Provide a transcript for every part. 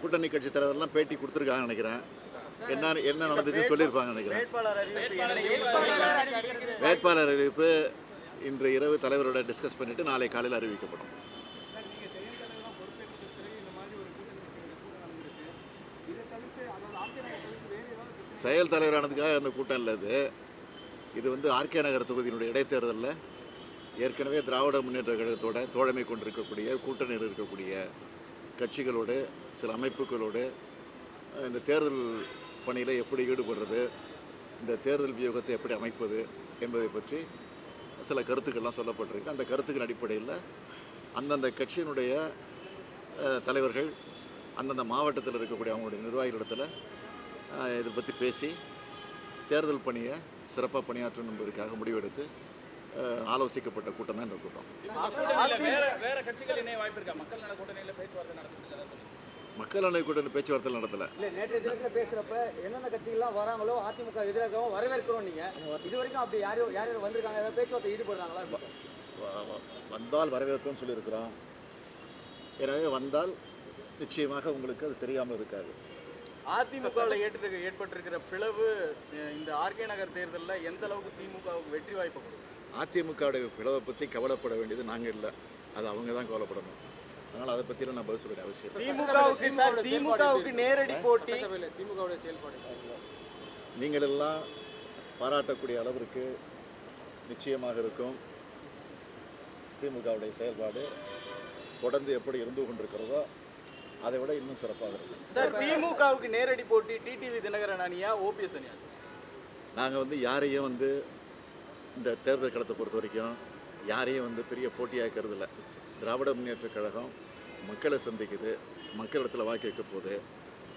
கூட்டணி கட்சி தலைவர்லாம் பேட்டி கொடுத்துருக்காங்க நினைக்கிறேன். என்ன என்ன நடந்துச்சுன்னு சொல்லியிருப்பாங்க நினைக்கிறேன். வேட்பாளர் அறிவிப்பு என்னைக்கு வேட்பாளர் அறிவிப்பு இன்று இரவு தலைவரோட டிஸ்கஸ் பண்ணிட்டு நாளை காலையில் அறிவிக்கப்படும். செயல் தலைவரானதுக்காக அந்த கூட்டம் இல்லை இது இது வந்து ஆர்கே நகர் தொகுதியினுடைய இடைத்தேர்தலில். ஏற்கனவே திராவிட முன்னேற்ற கழகத்தோட தோழமை கொண்டிருக்கக்கூடிய கூட்டணியில் இருக்கக்கூடிய கட்சிகளோடு சில அமைப்புகளோடு இந்த தேர்தல் பணியில் எப்படி ஈடுபடுறது இந்த தேர்தல் வியூகத்தை எப்படி அமைப்பது என்பதை பற்றி சில கருத்துக்கள்லாம் சொல்லப்பட்டிருக்கு. அந்த கருத்துக்கள் அடிப்படையில் அந்தந்த கட்சியினுடைய தலைவர்கள் அந்தந்த மாவட்டத்தில் இருக்கக்கூடிய அவங்களுடைய நிர்வாகிகளிடத்தில் இதை பற்றி பேசி தேர்தல் பணியை சிறப்பாக பணியாற்றணும் என்பதற்காக முடிவெடுத்து ஆலோசிக்கப்பட்ட கூட்டம் தான் இந்த கூட்டம். கூட்டணியில வேற வேற கட்சிகள் இணைய வாய்ப்பு இருக்கா மக்கள் நல கூட்டணியில பேச்சுவார்த்தை நடத்துறதுக்கு மக்கள் நல கூட்டணி பேச்சுவார்த்தை நடத்தலை. இல்ல நேற்றைய தினத்துல பேசுறப்ப எந்தெந்த கட்சிகள்லாம் வராங்களோ அதிமுக எதிராகவும் வரவேற்கிறோம் நீங்க. இது வரைக்கும் அப்படி யாரும் யார் யார் வந்திருக்காங்க ஏதாவது பேச்சுவார்த்தை ஈடுபடுறாங்களா வ- வ- வந்தால் வரவேற்போம்னு சொல்லியிருக்கிறோம். எனவே வந்தால் நிச்சயமாக உங்களுக்கு அது தெரியாமல் இருக்காது. அதிமுகவில் ஏற்று ஏற்பட்டிருக்கிற பிளவு இந்த ஆர்கே நகர் தேர்தலில் எந்த அளவுக்கு திமுகவுக்கு வெற்றி வாய்ப்பு கொடுக்கும்? அதிமுகவுடைய பிளவை பற்றி கவலைப்பட வேண்டியது நாங்கள் இல்லை. அது அவங்க தான் கவலைப்படணும். அதனால் அதை பற்றிலாம் நான் பதில் சொல்ல வேண்டிய அவசியம் இல்லை. திமுகவுக்கு சார் திமுகவுக்கு நேரடி போட்டி. திமுகவுடைய செயல்பாடு நீங்கள் எல்லாம் பாராட்டக்கூடிய அளவிற்கு நிச்சயமாக இருக்கும். திமுகவுடைய செயல்பாடு தொடர்ந்து எப்படி இருந்து கொண்டிருக்கிறதோ அதை விட இன்னும் சிறப்பாக இருக்கும். சார் திமுகவுக்கு நேரடி போட்டி டிடிவி தினகரன் அணியா ஓபிஎஸ் அணியா? நாங்கள் வந்து யாரையும் வந்து இந்த தேர்தல் களத்தை பொறுத்த வரைக்கும் யாரையும் வந்து பெரிய போட்டியாக்கிறது இல்லை. திராவிட முன்னேற்றக் கழகம் மக்களை சந்திக்குது. மக்களிடத்தில் வாக்கு வைக்க போகுது.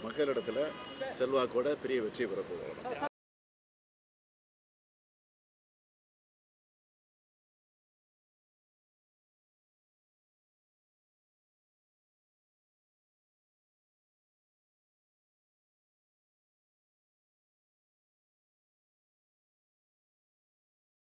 மக்களிடத்தில் செல்வாக்கோட பெரிய வெற்றி பெற போகுது.